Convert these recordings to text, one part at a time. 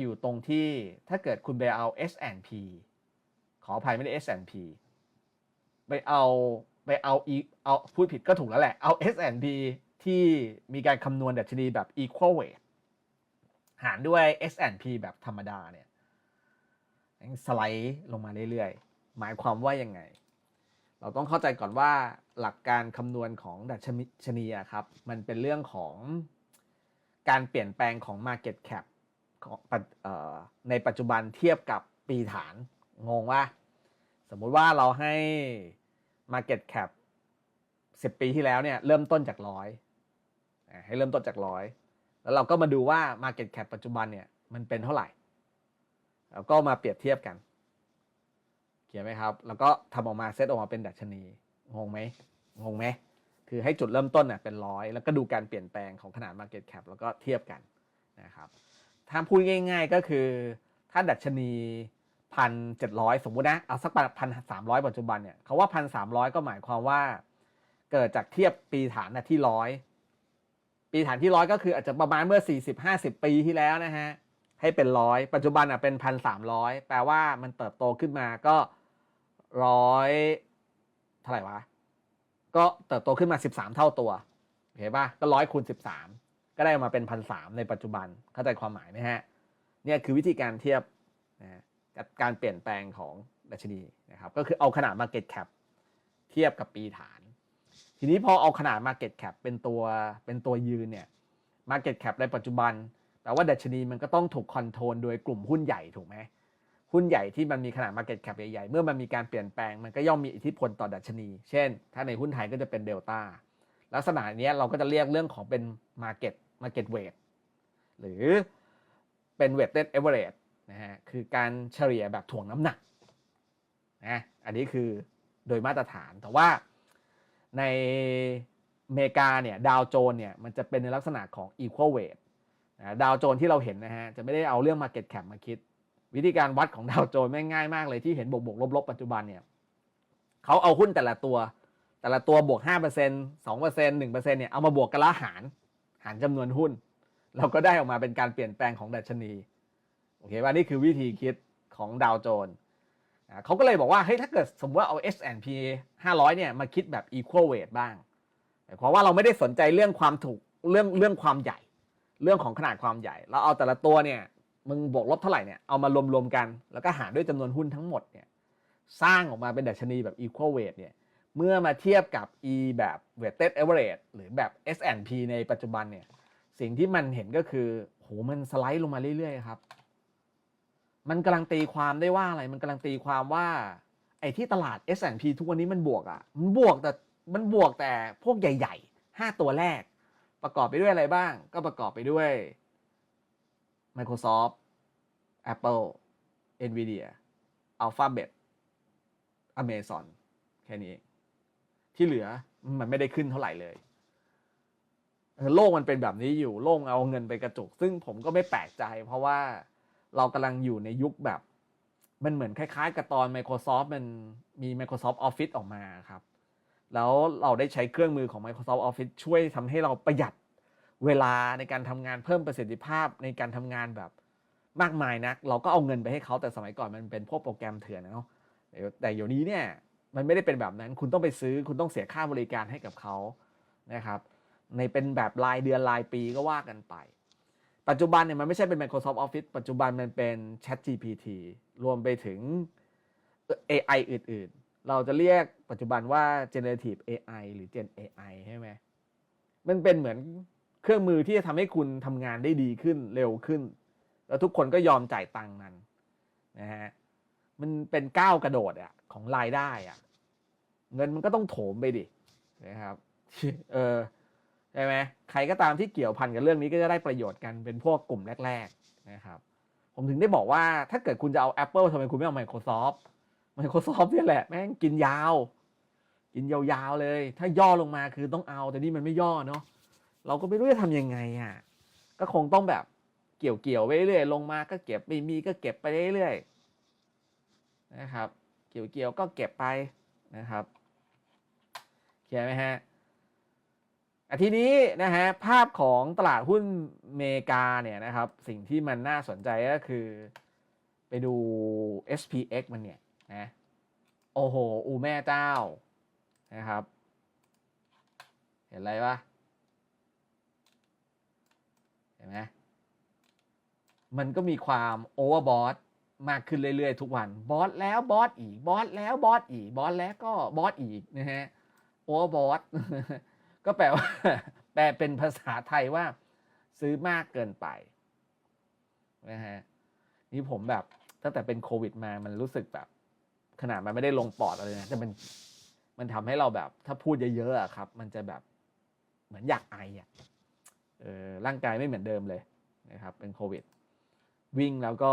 อยู่ตรงที่ถ้าเกิดคุณไปเอา S&P ขออภัยไม่ได้ S&P ไปเอาไปเอาอีเอาพูดผิดก็ถูกแล้วแหละ เอา S&P ที่มีการคำนวณดัชนีแบบ equal weight หารด้วย S&P แบบธรรมดาเนี่ยสไลด์ลงมาเรื่อยๆ หมายความว่ายังไง เราต้องเข้าใจก่อนว่าหลักการคำนวณของดัชนีอะครับ มันเป็นเรื่องของการเปลี่ยนแปลงของ Market Cap ของปัจเอ่อ ในปัจจุบันเทียบกับปีฐาน งงว่า สมมุติว่าเราให้ Market Cap 10 ปีที่แล้วเนี่ยเริ่มต้นจากร้อยให้เริ่มต้นจากร้อยแล้วเราก็มาดูว่า Market Cap ปัจจุบันเนี่ยมันเป็นเท่าไหร่แล้วก็มาเปรียบเทียบกัน เขียนไหมครับ แล้วก็ทำออกมาเซตออกมาเป็นดัชนี งงไหมงงไหมคือให้จุดเริ่มต้นเน่ยเป็นร้อยแล้วก็ดูการเปลี่ยนแปลงของขนาด Market Cap แล้วก็เทียบกันนะครับ ถ้าพูดง่าย ๆ ก็คือ ถ้าดัชนีพันเจ็ดร้อยสมมุตินะ เอาสักพันสามร้อยปัจจุบันเนี่ยเขาว่าพันสามร้อยก็หมายความว่า เกิดจากเทียบปีฐานนะที่ร้อยปีฐานที่ร้อยก็คืออาจจะประมาณเมื่อสี่สิบห้าสิบปีที่แล้วนะฮะให้เป็นร้อยปัจจุบันอะเป็นพันสามร้อยแปลว่ามันเติบโตขึ้นมาก็ร้อยเท่าไหร่วะ ก็เติบโตขึ้นมาสิบสามเท่าตัว เห็นปะก็ร้อยคูณสิบสาม ก็ได้มาเป็นพันสามในปัจจุบันเข้าใจความหมายไหมฮะเนี่ยคือวิธีการเทียบนะกับการเปลี่ยนแปลงของดัชนีนะครับก็คือเอาขนาด Market Cap เทียบกับปีฐาน ทีนี้พอเอาขนาด Market Cap เป็นตัวเป็นตัวยืนเนี่ย Market Cap ในปัจจุบันแปลว่าดัชนีมันก็ต้องถูกคอนโทรลโดยกลุ่มหุ้นใหญ่ถูกไหมหุ้นใหญ่ที่มันมีขนาด Market Cap ใหญ่ๆ เมื่อมันมีการเปลี่ยนแปลงมันก็ย่อมมีอิทธิพลต่อดัชนี เช่น ถ้าในหุ้นไทยก็จะเป็นเดลต้าลักษณะนี้เราก็จะเรียกเรื่องของเป็น Market Market Weight หรือเป็น Weighted Average นะฮะคือการเฉลี่ยแบบถ่วงน้ำหนักนะอันนี้คือโดยมาตรฐานแต่ว่าในอเมริกาเนี่ยดาวโจนเนี่ยมันจะเป็นในลักษณะของ equal weight นะดาวโจนที่เราเห็นนะฮะจะไม่ได้เอาเรื่อง Market Cap มาคิด วิธีการวัดของดาวโจนไม่ง่ายมากเลยที่เห็นบวกบวกลบลบปัจจุบันเนี่ยเขาเอาหุ้นแต่ละตัว แต่ละตัวบวก5% 2% 1%เนี่ยเอามาบวกกันละหาร หารจำนวนหุ้น เราก็ได้ออกมาเป็นการเปลี่ยนแปลงของดัชนีโอเคว่านี่คือวิธีคิดของดาวโจนส์เขาก็เลยบอกว่าเฮ้ยถ้าเกิดสมมติว่าเอา S&P 500 เนี่ยมาคิดแบบ equal weight บ้างหมายความว่าเราไม่ได้สนใจเรื่องความถูกเรื่องเรื่องความใหญ่ เรื่องของขนาดความใหญ่ เราเอาแต่ละตัวเนี่ยมึงบวกลบเท่าไหร่เนี่ยเอามารวมๆกัน แล้วก็หารด้วยจำนวนหุ้นทั้งหมดเนี่ยสร้างออกมาเป็นดัชนีแบบ equal weight เนี่ย เมื่อมาเทียบกับ E แบบ weighted average หรือแบบ S&P ในปัจจุบันเนี่ย สิ่งที่มันเห็นก็คือโหมันสไลด์ลงมาเรื่อยๆครับ มันกำลังตีความได้ว่าอะไร มันกำลังตีความว่า ไอ้ที่ตลาด S&P ทุกวันนี้มันบวกอะ่ะ มันบวกแต่ มันบวกแต่พวกใหญ่ๆ 5 ตัวแรก ประกอบไปด้วยอะไรบ้าง ก็ประกอบไปด้วย Microsoft Apple Nvidia Alphabet Amazon แค่นี้ ที่เหลือมันไม่ได้ขึ้นเท่าไหร่เลยโลกมันเป็นแบบนี้อยู่โลกเอาเงินไปกระจุก ซึ่งผมก็ไม่แปลกใจ เพราะว่าเรากำลังอยู่ในยุคแบบ มันเหมือนคล้ายๆ กับตอน Microsoft มันมี Microsoft Office ออกมาครับ แล้วเราได้ใช้เครื่องมือของ Microsoft Office ช่วยทำให้เราประหยัดเวลาในการทำงานเพิ่มประสิทธิภาพในการทำงานแบบมากมายนะเราก็เอาเงินไปให้เขาแต่สมัยก่อนมันเป็นพวกโปรแกรมเถื่อนนะเนาะแต่เดี๋ยวนี้เนี่ย มันไม่ได้เป็นแบบนั้น คุณต้องไปซื้อ คุณต้องเสียค่าบริการให้กับเขานะครับ ในเป็นแบบรายเดือนรายปีก็ว่ากันไป ปัจจุบันเนี่ยมันไม่ใช่เป็น Microsoft Office ปัจจุบันมันเป็น Chat GPT รวมไปถึง AI อื่นๆ เราจะเรียกปัจจุบันว่า generative AI หรือ Gen AI ใช่ไหมมันเป็นเหมือนเครื่องมือที่จะทำให้คุณทำงานได้ดีขึ้นเร็วขึ้น แล้วทุกคนก็ยอมจ่ายตังค์นั้นนะฮะมันเป็นก้าวกระโดดอะของรายได้อะ เงินมันก็ต้องโถมไปดินะครับเออใช่ไหมใครก็ตามที่เกี่ยวพันกับเรื่องนี้ก็จะได้ประโยชน์กันเป็นพวกกลุ่มแรก ๆนะครับ ผมถึงได้บอกว่าถ้าเกิดคุณจะเอา Apple ทำไมคุณไม่เอา Microsoft Microsoft เนี่ยแหละ แม่งกินยาว กินยาวๆเลย ถ้าย่อลงมาคือต้องเอาแต่นี่มันไม่ย่อเนาะเราก็ไม่รู้จะทำยังไงอะก็คงต้องแบบเกี่ยวเกี่ยวไปเรื่อยลงมาก็เก็บไม่มีก็เก็บไปเรื่อยๆนะครับ เกี่ยวเกี่ยวก็เก็บไปนะครับ เข้าไหมฮะะทีนี้นะฮะภาพของตลาดหุ้นเมกาเนี่ยนะครับสิ่งที่มันน่าสนใจก็คือ ไปดู SPX มันเนี่ยนะโอ้โห อูแม่เจ้านะครับ เห็นอะไรปะเห็นไหมมันก็มีความโอเวอร์บอสมากขึ้นเรื่อยๆ ทุกวัน บอสแล้วบอสอีก บอสแล้วบอสอีก บอสแล้วก็บอสอีกนะฮะ โอเวอร์บอสก็แปลว่า แปลเป็นภาษาไทยว่า ซื้อมากเกินไปนะฮะนี่ผมแบบตั้งแต่เป็นโควิดมามันรู้สึกแบบ ขนาดมันไม่ได้ลงปอดอะไรนะแต่มันมันทำให้เราแบบ ถ้าพูดเยอะๆอะครับ มันจะแบบเหมือนอยากไออะเออร่างกายไม่เหมือนเดิมเลยนะครับ เป็นโควิด วิ่งแล้วก็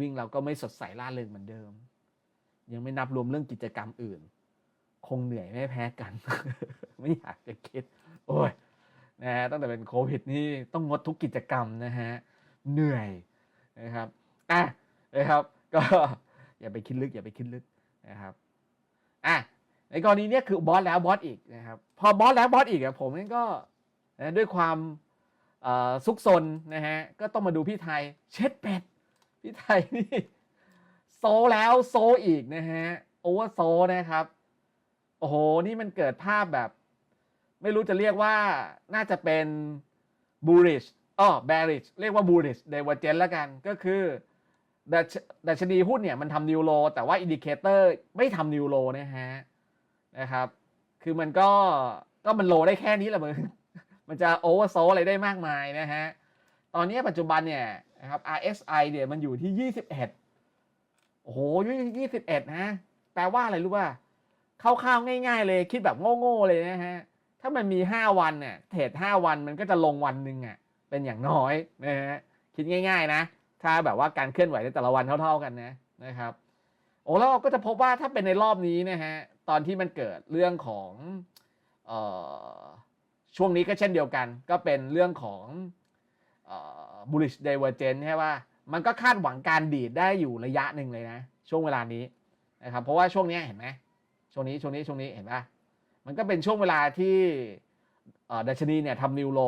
วิ่งแล้วก็ไม่สดใสล่าเริงเหมือนเดิม ยังไม่นับรวมเรื่องกิจกรรมอื่น คงเหนื่อยไม่แพ้กัน ไม่อยากจะคิด โอ้ยนะฮะตั้งแต่เป็นโควิดนี่ต้องงดทุกกิจกรรมนะฮะเหนื่อยนะครับอะนะครับ ก็อย่าไปคิดลึกอย่าไปคิดลึกนะครับอะในกรณีเนี้ยคือบอสแล้วบอสอีกนะครับ พอบอสแล้วบอสอีกอะผมนี่ก็นะด้วยความซุกซนนะฮะก็ต้องมาดูพี่ไทย เช็ดเป็ดพี่ไทยนี่โซแล้วโซอีกนะฮะโอเวอร์โซนะครับ อ้โห นี่มันเกิดภาพแบบ ไม่รู้จะเรียกว่าน่าจะเป็น bullish อ๋อ bearish เรียกว่า bullish divergence แล้วกันก็คือดัชดัชนีหุ้นเนี่ยมันทำนิวโลแต่ว่าอินดิเคเตอร์ไม่ทำนิวโลนะฮะนะครับ คือมันก็ก็มันโลได้แค่นี้แหละมึง มันจะโอเวอร์โซอะไรได้มากมายนะฮะ ตอนนี้ปัจจุบันเนี่ยนะครับ RSI เนี่ยมันอยู่ที่ 21 โอ้โหยี่สิบเอ็ดนะ แปลว่าอะไรรู้ป่ะ คร่าวๆง่าย ๆ เลยคิดแบบโง่ๆเลยนะฮะถ้ามันมี 5 วันเนี่ยเทรด5วันมันก็จะลงวันหนึ่งอะเป็นอย่างน้อยนะฮะคิดง่าย ๆนะ ถ้าแบบว่าการเคลื่อนไหวในแต่ละวันเท่า ๆกันนะนะครับโอ้แล้วเราก็จะพบว่าถ้าเป็นในรอบนี้นะฮะตอนที่มันเกิดเรื่องของเอ่อช่วงนี้ก็เช่นเดียวกัน ก็เป็นเรื่องของเอ่อ bullish divergence ใช่ป่ะมันก็คาดหวังการดีดได้อยู่ระยะหนึ่งเลยนะ ช่วงเวลานี้นะครับเพราะว่าช่วงนี้เห็นไหม ช่วงนี้ช่วงนี้ช่วงนี้เห็นป่ะมันก็เป็นช่วงเวลาที่ดัชนีเนี่ยทำนิวโล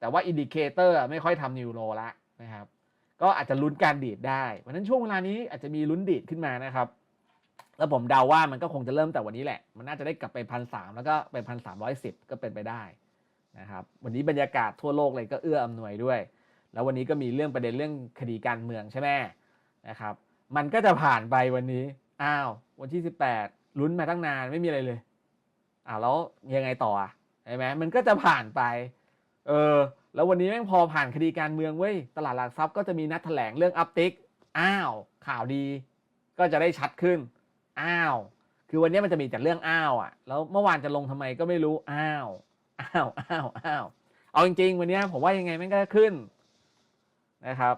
แต่ว่าอินดิเคเตอร์ไม่ค่อยทำนิวโลละนะครับ ก็อาจจะลุ้นการดีดได้เพราะฉะนั้นช่วงเวลานี้อาจจะมีลุ้นดีดขึ้นมานะครับ แล้วผมเดาว่ามันก็คงจะเริ่มแต่วันนี้แหละ มันน่าจะได้กลับไปพันสามแล้วก็ไปพันสามร้อยสิบก็เป็นไปได้นะครับ วันนี้บรรยากาศทั่วโลกเลยก็เอื้ออำนวยด้วย แล้ววันนี้ก็มีเรื่องประเด็นเรื่องคดีการเมืองใช่ไหมนะครับ มันก็จะผ่านไปวันนี้ อ้าว วันที่สิบแปด ลุ้นมาตั้งนานไม่มีอะไรเลยอ้าแล้วยังไงต่ออะใช่ไหมมันก็จะผ่านไป เออ แล้ววันนี้แม่งพอผ่านคดีการเมืองเว้ยตลาดหลักทรัพย์ก็จะมีนัดแถลงเรื่องอัพติกอ้าว ข่าวดี ก็จะได้ชัดขึ้น อ้าว คือวันนี้มันจะมีแต่เรื่องอ้าวอะ แล้วเมื่อวานจะลงทำไมก็ไม่รู้อ้าวอ้าวอ้าวอ้าวเอาจริงๆ วันนี้ผมว่ายังไงแม่งก็ขึ้นนะครับ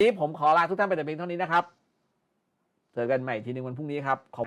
นี้ผมขอลาทุกท่านไปแต่เพียงเท่านี้นะครับ เจอกันใหม่ทีหนึ่งวันพรุ่งนี้ครับขอบ